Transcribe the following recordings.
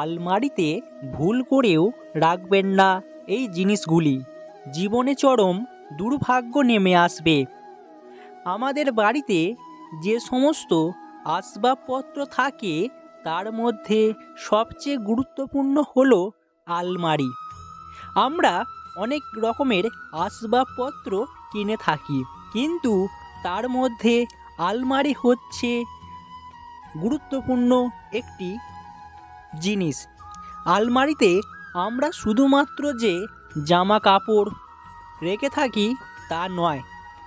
আলমারিতে ভুল করেও রাখবেন না এই জিনিসগুলি। জীবনে চরম দুর্ভাগ্য নেমে আসবে। আমাদের বাড়িতে যে সমস্ত আসবাবপত্র থাকে, তার মধ্যে সবচেয়ে গুরুত্বপূর্ণ হলো আলমারি। আমরা অনেক রকমের আসবাবপত্র কিনে থাকি, কিন্তু তার মধ্যে আলমারি হচ্ছে গুরুত্বপূর্ণ একটি জিনিস। আলমারিতে আমরা শুধুমাত্র যে জামা কাপড় রেখে থাকি তা নয়,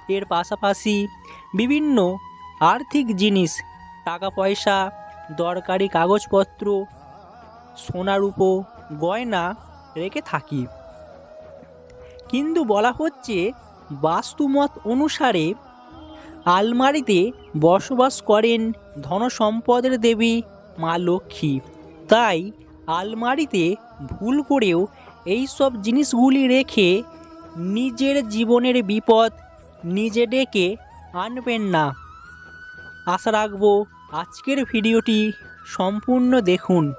এর পাশাপাশি বিভিন্ন আর্থিক জিনিস টাকা পয়সা দরকারি কাগজপত্র সোনা রূপো গয়না রেখে থাকি। কিন্তু বলা হচ্ছে বাস্তুমত অনুসারে আলমারিতে বসবাস করেন ধনসম্পদের দেবী মা লক্ষ্মী। তাই আলমারিতে ভুল করেও এই সব জিনিসগুলি রেখে নিজের জীবনের বিপদ নিজে ডেকে আনবেন না। আশা রাখব আজকের ভিডিওটি সম্পূর্ণ দেখুন।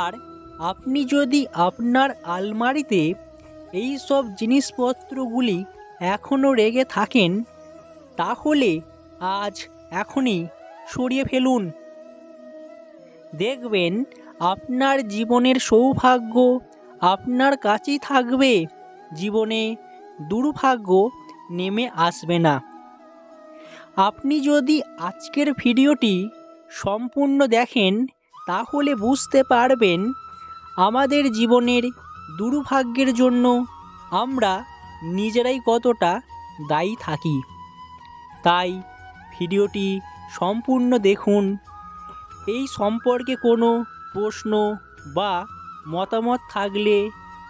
আর আপনি যদি আপনার আলমারিতে এই সব জিনিসপত্রগুলি এখনও রেগে থাকেন, তাহলে আজ এখনই সরিয়ে ফেলুন। দেখবেন আপনার জীবনের সৌভাগ্য আপনার কাছেই থাকবে। জীবনে দুর্ভাগ্য নেমে আসবে না। আপনি যদি আজকের ভিডিওটি সম্পূর্ণ দেখেন, তাহলে বুঝতে পারবেন আমাদের জীবনের দুর্ভাগ্যের জন্য আমরা নিজেরাই কতটা দায়ী থাকি। তাই ভিডিওটি সম্পূর্ণ দেখুন। এই সম্পর্কে কোনো প্রশ্ন বা মতামত থাকলে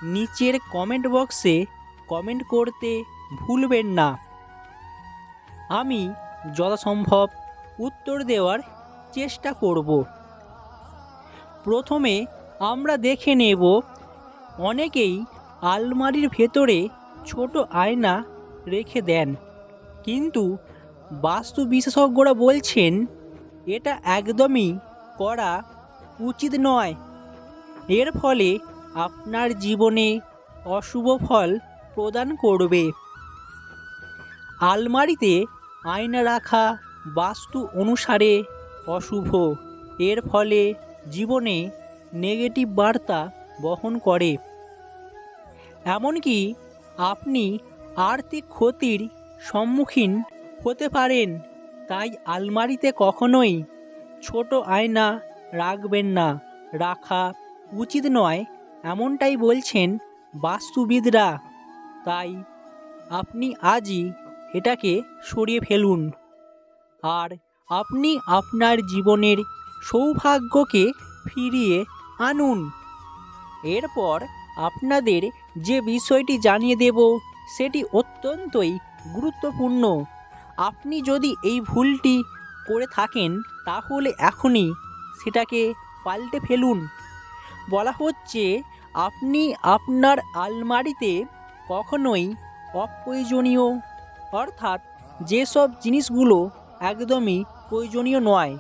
নিচের কমেন্ট বক্সে কমেন্ট করতে ভুলবেন না। আমি যথাসম্ভব উত্তর দেওয়ার চেষ্টা করব। প্রথমে আমরা দেখে নেব, অনেকেই আলমারির ভেতরে ছোট আয়না রেখে দেন, কিন্তু বাস্তু বিশেষজ্ঞরা বলছেন এটা একদমই করা উচিত নয়। এর ফলে আপনার জীবনে অশুভ ফল প্রদান করবে। আলমারিতে আয়না রাখা বাস্তু অনুসারে অশুভ। এর ফলে জীবনে নেগেটিভ বার্তা বহন করে। এমনকি আপনি আর্থিক ক্ষতির সম্মুখীন হতে পারেন। তাই আলমারিতে কখনোই ছোট আয়না রাখবেন না, রাখা উচিত নয়, এমনটাই বলছেন বাস্তুবিদরা। তাই আপনি আজই এটাকে সরিয়ে ফেলুন। আর আপনি আপনার জীবনের সৌভাগ্যকে ফিরিয়ে আনুন। এরপর আপনাদের যে বিষয়টি জানিয়ে দেব, সেটি অত্যন্তই গুরুত্বপূর্ণ। আপনি যদি এই ভুলটি করে থাকেন, তাহলে এখনই সেটাকে পাল্টে ফেলুন। বলা হচ্ছে, আপনি আপনার আলমারিতে কখনোই অপ্রয়োজনীয়, অর্থাৎ যেসব জিনিসগুলো একদমই প্রয়োজনীয় নয়,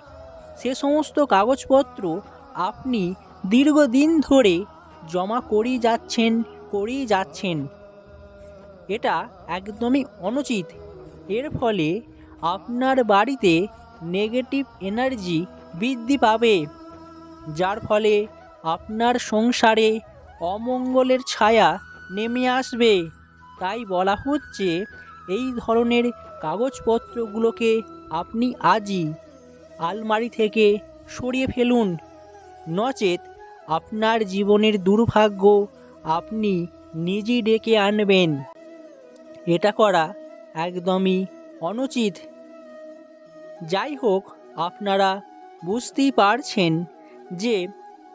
সে সমস্ত কাগজপত্র আপনি দীর্ঘদিন ধরে জমা করেই যাচ্ছেন করেই যাচ্ছেন। এটা একদমই অনুচিত। এর ফলে আপনার বাড়িতে নেগেটিভ এনার্জি বৃদ্ধি পাবে, যার ফলে আপনার সংসারে অমঙ্গলের ছায়া নেমে আসবে। তাই বলা হচ্ছে, এই ধরনের কাগজপত্রগুলোকে আপনি আজই আলমারি থেকে সরিয়ে ফেলুন। নচেত আপনার জীবনের দুর্ভাগ্য আপনি নিজেই ডেকে আনবেন। এটা করা একদমই অনুচিত। যাই হোক আপনারা বুঝতেই পারছেন যে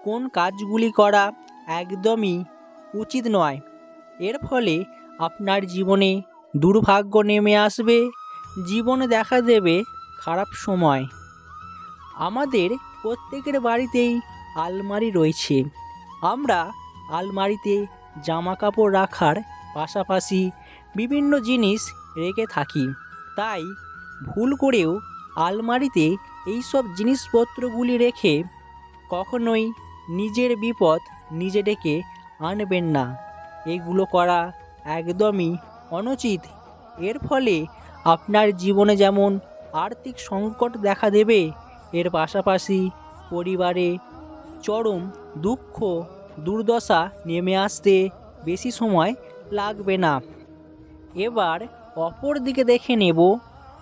কোন কাজগুলি করা একদমই উচিত নয়। এর ফলে আপনার জীবনে দুর্ভাগ্য নেমে আসবে, জীবনে দেখা দেবে খারাপ সময়। আমাদের প্রত্যেকের বাড়িতেই আলমারি রয়েছে। আমরা আলমারিতে জামা কাপড় রাখার পাশাপাশি বিভিন্ন জিনিস রেখে থাকি। তাই ভুল করেও আলমারিতে এই সব জিনিসপত্রগুলি রেখে কখনোই নিজের বিপদ নিজে ডেকে আনবেন না। এগুলো করা একদমই অনুচিত। এর ফলে আপনার জীবনে যেমন আর্থিক সংকট দেখা দেবে, এর পাশাপাশি পরিবারে চরম দুঃখ, দুর্দশা নেমে আসতে বেশি সময় লাগবে না। এবার অপর দিকে দেখে নেব,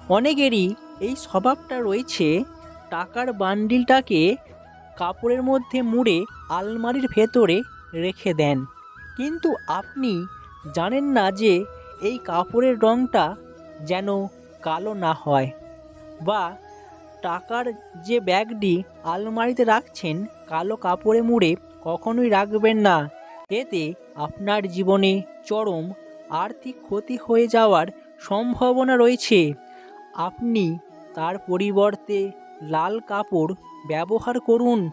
অনেকেরই এই স্বভাবটা রয়েছে, টাকার বান্ডিলটাকে কাপড়ের মধ্যে মুড়ে আলমারির ভেতরে রেখে দেন। কিন্তু আপনি জানেন না যে এই কাপড়ের রঙটা যেন কালো না হয় বা টাকার যে ব্যাগটি আলমারিতে রাখছেন কালো কাপড়ে মুড়ে কখনোই রাখবেন না। এতে আপনার জীবনে চরম আর্থিক ক্ষতি হয়ে যাওয়ার সম্ভাবনা রয়েছে। আপনি তার পরিবর্তে লাল কাপড় ব্যবহার করুন।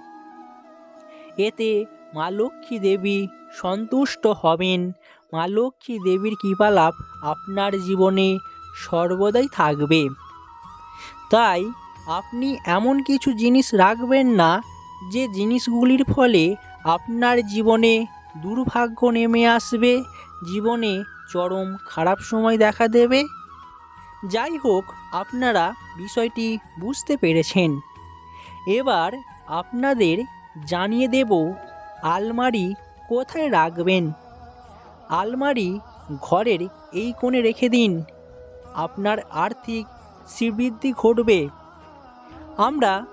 এতে মা লক্ষ্মী দেবী সন্তুষ্ট হবেন। মা লক্ষ্মী দেবীর কৃপালাভ আপনার জীবনে সর্বদাই থাকবে। তাই আপনি এমন কিছু জিনিস রাখবেন না, যে জিনিসগুলির ফলে আপনার জীবনে দুর্ভাগ্য নেমে আসবে। জীবনে চরম খারাপ সময় দেখা দেবে? যাই হোক আপনারা বিষয়টি বুঝতে পেরেছেন। এবার আপনাদের জানিয়ে দেব আলমারি কোথায় রাখবেন। আলমারি ঘরের এই কোণে রেখে দিন। আপনার আর্থিক শ্রীবৃদ্ধি ঘটবে। আমরা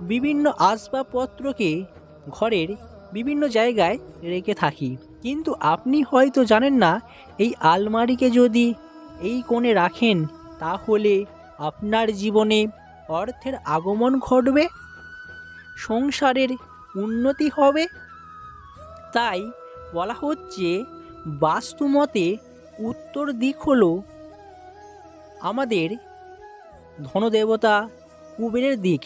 বিভিন্ন আসবাবপত্রকে ঘরের বিভিন্ন জায়গায় রেখে থাকি। কিন্তু আপনি হয়তো জানেন না, এই আলমারিকে যদি এই কোণে রাখেন, তাহলে আপনার জীবনে অর্থের আগমন ঘটবে, সংসারের উন্নতি হবে। তাই বলা হচ্ছে, বাস্তুমতে উত্তর দিক হল আমাদের ধনদেবতা কুবেরের দিক।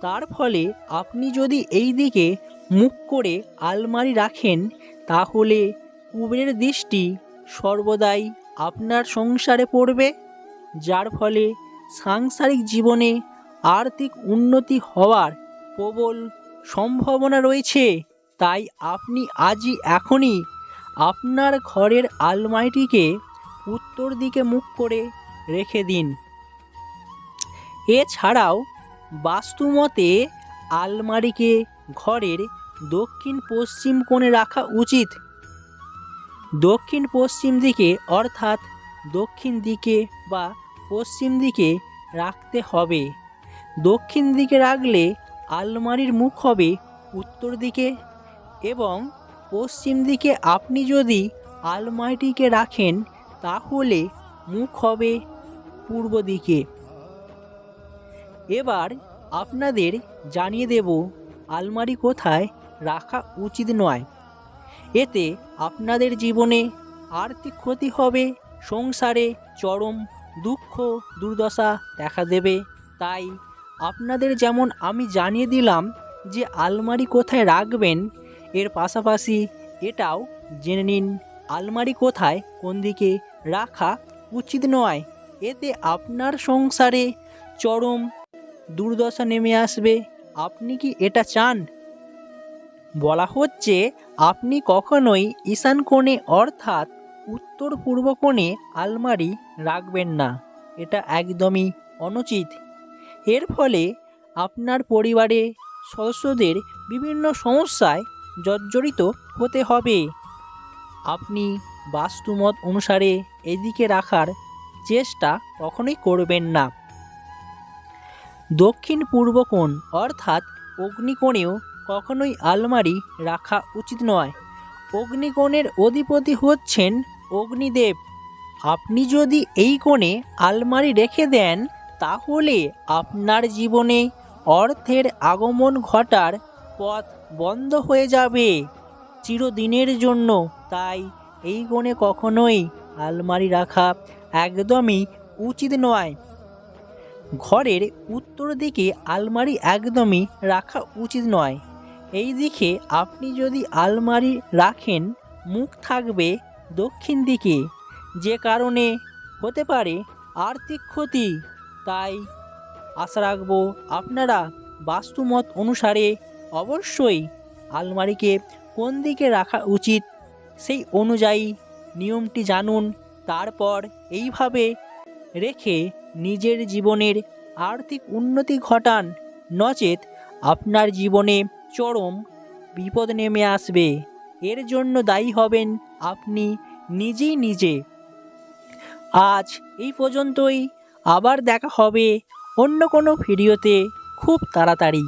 তার ফলে আপনি যদি এই দিকে মুখ করে আলমারি রাখেন তাহলে কুবেরের দৃষ্টি সর্বদাই আপনার সংসারে পড়বে, যার ফলে সাংসারিক জীবনে আর্থিক উন্নতি হওয়ার প্রবল সম্ভাবনা রয়েছে। তাই আপনি আজই এখনই আপনার ঘরের আলমারিটিকে উত্তর দিকে মুখ করে রেখে দিন। এছাড়াও বাস্তুমতে আলমারিকে ঘরের দক্ষিণ পশ্চিম কোণে রাখা উচিত। দক্ষিণ পশ্চিম দিকে অর্থাৎ দক্ষিণ দিকে বা পশ্চিম দিকে রাখতে হবে। দক্ষিণ দিকে রাখলে আলমারির মুখ হবে উত্তর দিকে এবং পশ্চিম দিকে আপনি যদি আলমারিটিকে রাখেন তাহলে মুখ হবে পূর্ব দিকে। এবার আপনাদের জানিয়ে দেব আলমারি কোথায় রাখা উচিত নয়। এতে আপনাদের জীবনে আর্থিক ক্ষতি হবে, সংসারে চরম দুঃখ, দুর্দশা দেখা দেবে। তাই আপনাদের যেমন আমি জানিয়ে দিলাম যে আলমারি কোথায় রাখবেন, এর পাশাপাশি এটাও জেনে নিন, আলমারি কোথায় কোন দিকে রাখা উচিত নয়। এতে আপনার সংসারে চরম দুর্দশা নেমে আসবে। আপনি কি এটা চান? বলা হচ্ছে, আপনি কখনোই ঈশান কোণে অর্থাৎ উত্তর পূর্ব কোণে আলমারি রাখবেন না। এটা একদমই অনুচিত। এর ফলে আপনার পরিবারে সদস্যদের বিভিন্ন সমস্যায় জর্জরিত হতে হবে। আপনি বাস্তুমত অনুসারে এদিকে রাখার চেষ্টা কখনোই করবেন না। দক্ষিণ পূর্ব কোণ অর্থাৎ অগ্নিকোণেও কখনোই আলমারি রাখা উচিত নয়। অগ্নিকোণের অধিপতি হচ্ছেন অগ্নিদেব। আপনি যদি এই কোণে আলমারি রেখে দেন, তাহলে আপনার জীবনে অর্থের আগমন ঘটার পথ বন্ধ হয়ে যাবে। চিরদিনের জন্য তাই এই কোণে কখনোই আলমারি রাখা একদমই উচিত নয়। ঘরের উত্তর দিকে আলমারি একদমই রাখা উচিত নয়। এই দিকে আপনি যদি আলমারি রাখেন, মুখ থাকবে দক্ষিণ দিকে। যে কারণে হতে পারে আর্থিক ক্ষতি। তাই আশা রাখব আপনারা বাস্তুমত অনুসারে অবশ্যই আলমারিকে কোন দিকে রাখা উচিত সেই অনুযায়ী নিয়মটি জানুন, তারপর এইভাবে রেখে নিজের জীবনের আর্থিক উন্নতি ঘটান। নচেত আপনার জীবনে চরম বিপদ নেমে আসবে। এর জন্য দায়ী হবেন আপনি নিজেই নিজে। আজ এই পর্যন্তই। আবার দেখা হবে অন্য কোনো ভিডিওতে খুব তাড়াতাড়ি।